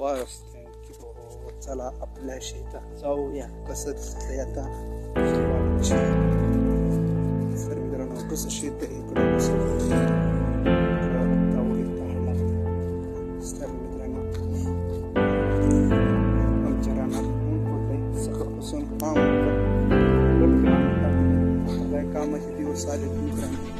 बस thank you चला आपल्या शेतात जाऊया. कसं दिसतंय आता? तर मित्रांनो कसं शेत आहे इकडं? कसं तर मित्रांनो आमच्या रानात ऊन पडलंय. सकाळपासून काम होतं. कामाचे दिवस आले मित्रांनो.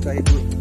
सकाळपासून आज काही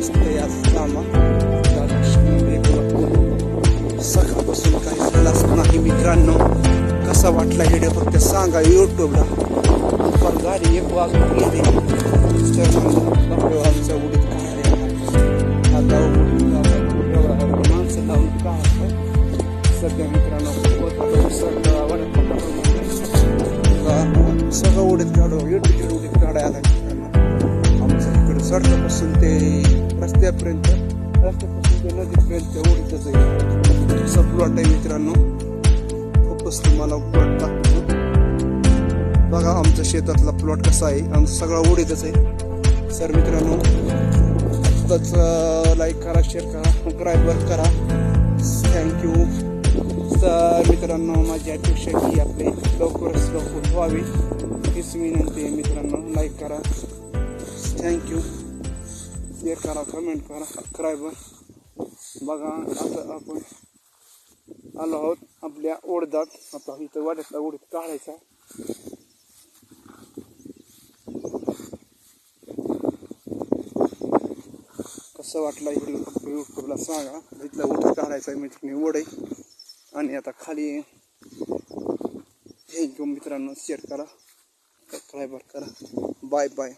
झाला व्यस्त या कामा सकाळपासून काही झालाच नाही मित्रांनो कसा वाटला व्हिडिओ फक्त सांगा यूट्यूबला पण गाडी एक वाजून गेली तर आमच्या उडीत काय आता उडीत एवढा माणसं लावून का सध्या मित्रांनो सगळं आवडत सगळं उडीत काढू युट्यूब उडीत काढायला मित्रांनो आमचं इकडं सडकापासून ते रस्त्यापर्यंत रस्त्यापासून ते नदीपर्यंत उडीतच आहे असा प्लॉट आहे मित्रांनो खूपच तुम्हाला प्लॉट दाखवतो बघा आमच्या शेतातला प्लॉट कसा आहे आमचा सगळा उडीतच आहे सर मित्रांनो आत्ताच लाईक करा शेअर करा सबस्क्राईबर करा थँक्यू तर मित्रांनो माझी अपेक्षा की आपले लवकरच लवकर व्हावी हीच विनंती आहे मित्रांनो लाईक करा थँक्यू शेअर करा कमेंट करा सबस्क्राईबर बघा आता आपण आलो आहोत आपल्या ओढदात. आता इथं वाड्यातला ओढीत काढायचा. कसं वाटलं व्हिडिओ फक्त यूट्यूबला सांगा. तिथला ओढ काढायचा मी ओढ आहे. आणि आता खाली थँक्यू मित्रांनो शेअर करा. सबस्क्राईबर करा. Bye bye